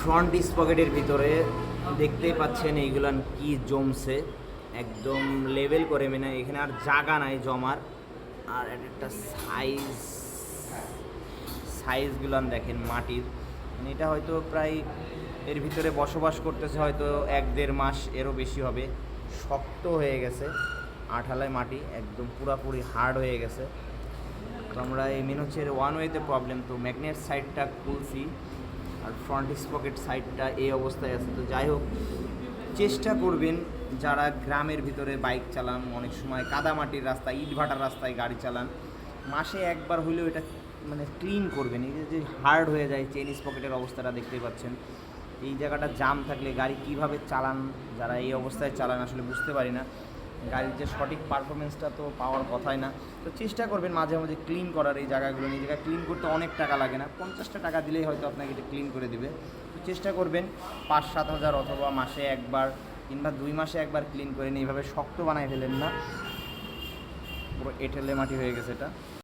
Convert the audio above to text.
Front dish পকেটের ভিতরে দেখতেই পাচ্ছেন এইগুলান কি জমছে। একদম লেভেল করে মানে এখানে আর জায়গা নাই জমার। আর এক একটা সাইজ সাইজগুলান দেখেন মাটির। মানে এটা হয়তো প্রায় এর ভিতরে বসবাস করতেছে হয়তো এক দেড় মাস এরও বেশি হবে। শক্ত হয়ে গেছে আঠালায় মাটি, একদম পুরাপুরি হার্ড হয়ে গেছে। তো আমরা এই মেন হচ্ছে ওয়ান ওয়েতে প্রবলেম তো ম্যাগনেট সাইডটা খুলছি। আর ফ্রন্ট স্পকেট সাইডটা এই অবস্থায় আছে। তো যাই হোক, চেষ্টা করবেন যারা গ্রামের ভিতরে বাইক চালান, অনেক সময় কাদামাটির রাস্তায়, ইটভাটার রাস্তায় গাড়ি চালান, মাসে একবার হলেও এটা মানে ক্লিন করবেন। এই যে হার্ড হয়ে যায় চেন স্পকেটের অবস্থাটা দেখতে পাচ্ছেন। এই জায়গাটা জাম থাকলে গাড়ি কীভাবে চালান, যারা এই অবস্থায় চালান, আসলে বুঝতে পারি না। গাড়ির যে সঠিক পারফরমেন্সটা তো পাওয়ার কথাই না। তো চেষ্টা করবেন মাঝে মাঝে ক্লিন করার এই জায়গাগুলো এই জায়গায় ক্লিন করতে অনেক টাকা লাগে না। পঞ্চাশটা টাকা দিলেই হয়তো আপনাকে এটা ক্লিন করে দিবে। তো চেষ্টা করবেন পাঁচ সাত হাজার অথবা মাসে একবার কিংবা দুই মাসে একবার ক্লিন করে নিয়ে। এইভাবে শক্ত বানায় ফেলেন না। পুরো এঁটেলে মাটি হয়ে গেছে এটা।